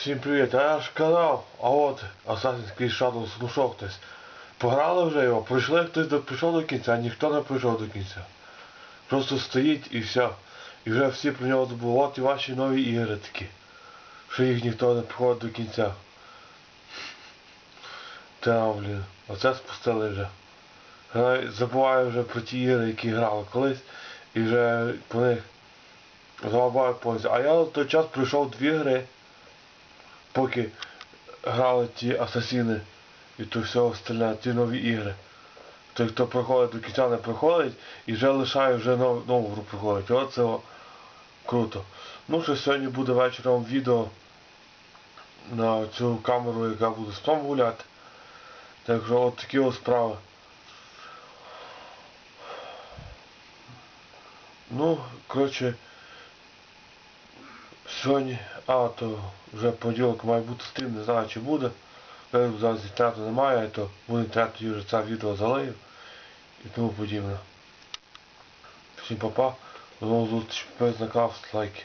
Всім привіт, а я ж казав, а от Assassin's Creed Shadows ну що хтось. Пограли вже його, пройшли хтось до прийшов до кінця, ніхто не прийшов до кінця. Просто стоїть і все. І вже всі про нього забули. От і ваші нові ігри такі. Що їх ніхто не приходить до кінця. Та, блін, оце спустили вже. Забуваю вже про ті ігри, які грали колись, і вже по них забуваю повністю. А я в той час пройшов дві гри поки грали ті асасіни і то все остальне, ті нові ігри. Той, хто проходить до кінця не проходить і вже лишає вже нов, нову гру проходить. Оце круто. Ну що сьогодні буде вечором відео на цю камеру, яка буде з псом гуляти. Так що от такі ось справи. Ну, коротше, Сьогодні, а то вже понеділок має бути стрім, не знаю чи буде. Коли Зараз інтернету немає, то буде інтернет, тоді вже це відео залию і тому подібне. Всім па-па, до нових зустрічей, підписуйтесь на канал, ставте лайки.